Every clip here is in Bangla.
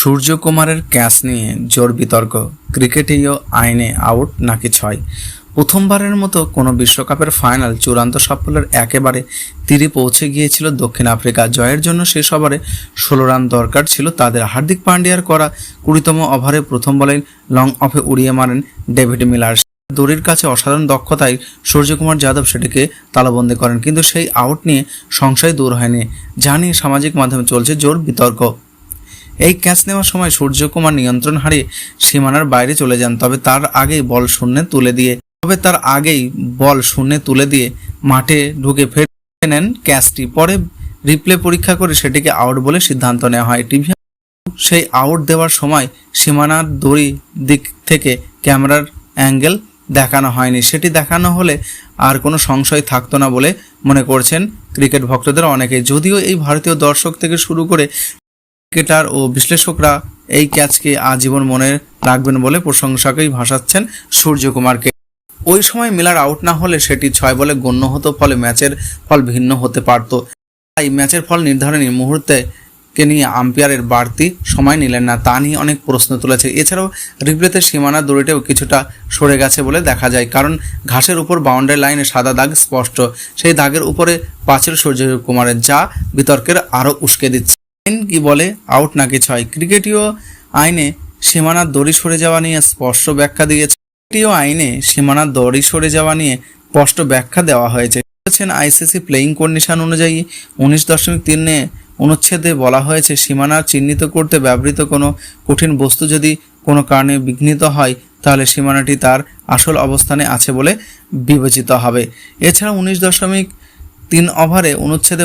সূর্যকুমারের ক্যাচ নিয়ে জোর বিতর্ক। ক্রিকেটীয় আইনে আউট নাকি ছয়? প্রথমবারের মতো কোনো বিশ্বকাপের ফাইনাল চূড়ান্ত সাফল্যের একেবারে তীরে পৌঁছে গিয়েছিল দক্ষিণ আফ্রিকা। জয়ের জন্য শেষ ওভারে ষোলো রান দরকার ছিল তাদের। হার্দিক পান্ডিয়ার করা কুড়িতম ওভারে প্রথম বলে লং অফে উড়িয়ে মারেন ডেভিড মিলার। দড়ির কাছে অসাধারণ দক্ষতায় সূর্যকুমার যাদব সেটিকে তালাবন্দি করেন, কিন্তু সেই আউট নিয়ে সংশয় দূর হয়নি। যা নিয়ে সামাজিক মাধ্যমে চলছে জোর বিতর্ক। এই ক্যাচ নেওয়ার সময় সূর্যকুমার নিয়ন্ত্রণ হারিয়ে সীমানার বাইরে চলে যান, তবে তার আগেই বল শূন্যে তুলে দিয়ে তবে তার আগেই বল শূন্যে তুলে দিয়ে মাঠে ঢুকে ফেলে নেন ক্যাচটি। পরে রিপ্লে পরীক্ষা করে সেটিকে আউট বলে সিদ্ধান্ত নেওয়া হয়। টিভি সেই আউট দেওয়ার সময় সীমানার দড়ি দিক থেকে ক্যামেরার অ্যাঙ্গেল দেখানো হয়নি। সেটি দেখানো হলে আর কোনো সংশয় থাকতো না বলে মনে করছেন ক্রিকেট ভক্তদের অনেকেই। যদিও এই ভারতীয় দর্শক থেকে শুরু করে ক্রিকেটার ও বিশ্লেষকরা এই ক্যাচকে আজীবন মনে রাখবেন বলে প্রশংসাকেই ভাসাচ্ছেন সূর্যকুমারকে। ওই সময় মিলার আউট না হলে সেটি ছয় বলে গণ্য হতো, ফলে ম্যাচের ফল ভিন্ন হতে পারত। তাই ম্যাচের ফল নির্ধারণী মুহূর্তে কে নিয়ে আম্পায়ারের বাড়তি সময় নিলেন না, তা নিয়ে অনেক প্রশ্ন তুলেছে। এছাড়াও রিপ্লেতে সীমানা দড়িটাও কিছুটা সরে গেছে বলে দেখা যায়, কারণ ঘাসের উপর বাউন্ডারি লাইনে সাদা দাগ স্পষ্ট। সেই দাগের উপরে পাঁচের সূর্য কুমারের যা বিতর্কের আরও উস্কে দিচ্ছে। আইন কি বলে? আউট নাকি ছয় ক্রিকেটীয় আইনে সীমানার দড়ি সরে যাওয়া নিয়ে স্পষ্ট ব্যাখ্যা দিয়েছে। ক্রিকেটীয় আইনে সীমানার দড়ি সরে যাওয়া নিয়ে স্পষ্ট ব্যাখ্যা দেওয়া হয়েছে। বলেছেন আইসিসি প্লেয়িং কন্ডিশন অনুযায়ী উনিশ দশমিক তিনে অনুচ্ছেদে বলা হয়েছে, সীমানা চিহ্নিত করতে ব্যবহৃত কোনো কঠিন বস্তু যদি কোনো কারণে বিঘ্নিত হয়, তাহলে সীমানাটি তার আসল অবস্থানে আছে বলে বিবেচিত হবে। এছাড়া উনিশ দশমিক তিন ওভারে অনুচ্ছেদে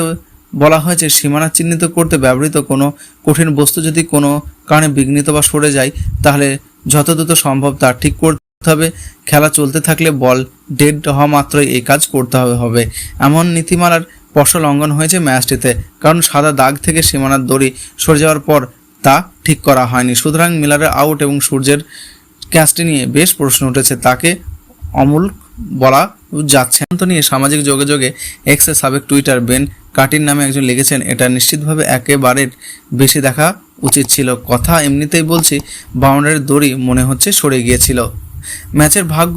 বলা হয়েছে সীমানা চিহ্নিত করতে ব্যবহৃত কোনো কঠিন বস্তু যদি কোনো কারণে বিঘ্নিত বা সরে যায়, তাহলে যত দ্রুত সম্ভব তা ঠিক করতে হবে। খেলা চলতে থাকলে বল ডেড হওয়া মাত্রই এই কাজ করতে হবে হবে। এমন নীতিমালার স্পষ্ট লঙ্ঘন হয়েছে ম্যাচটিতে, কারণ সাদা দাগ থেকে সীমানার দড়ি সরে যাওয়ার পর তা ঠিক করা হয়নি। সুতরাং মিলারের আউট এবং সূর্যের ক্যাচটি নিয়ে বেশ প্রশ্ন উঠেছে। তাকে অমূল বলা যাচ্ছে নিয়ে সামাজিক যোগাযোগে এক্সের সাবেক টুইটার বেন কাটির নামে একজন লিখেছেন, এটা নিশ্চিতভাবে একেবারে বেশি দেখা উচিত ছিল। কথা এমনিতেই বলছি, বাউন্ডারির দড়ি মনে হচ্ছে সরে গিয়েছিল। ম্যাচের ভাগ্য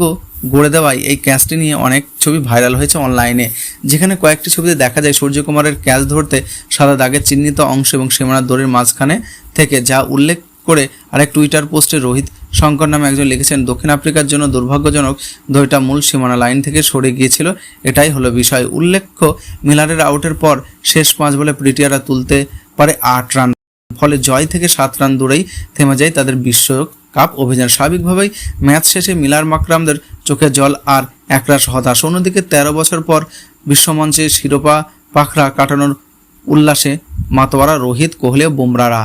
গড়ে দেওয়ায় এই ক্যাচটি নিয়ে অনেক ছবি ভাইরাল হয়েছে অনলাইনে, যেখানে কয়েকটি ছবিতে দেখা যায় সূর্যকুমারের ক্যাচ ধরতে সাদা দাগের চিহ্নিত অংশ এবং সীমানার দড়ির মাঝখানে থেকে, যা উল্লেখ করে আরেক টুইটার পোস্টে রোহিত শঙ্কর নামে একজন লিখেছেন, দক্ষিণ আফ্রিকার জন্য দুর্ভাগ্যজনক দড়িটা মূল সীমানা লাইন থেকে সরে গিয়েছিল। এটাই হলো বিষয়। উল্লেখ্য, মিলারের আউটের পর শেষ পাঁচ বলে প্রিটিয়ারা তুলতে পারে আট রান। ফলে জয় থেকে সাত রান দূরেই থেমে যায় তাদের বিশ্ব কাপ অভিযান। স্বাভাবিকভাবেই ম্যাচ শেষে মিলার মাকরামদের চোখে জল আর একরাশ হতাশ। অন্যদিকে তেরো বছর পর বিশ্বমঞ্চে শিরোপা পাখরা কাটানোর উল্লাসে মাতোয়ারা, রোহিত, কোহলি ও বুমরারা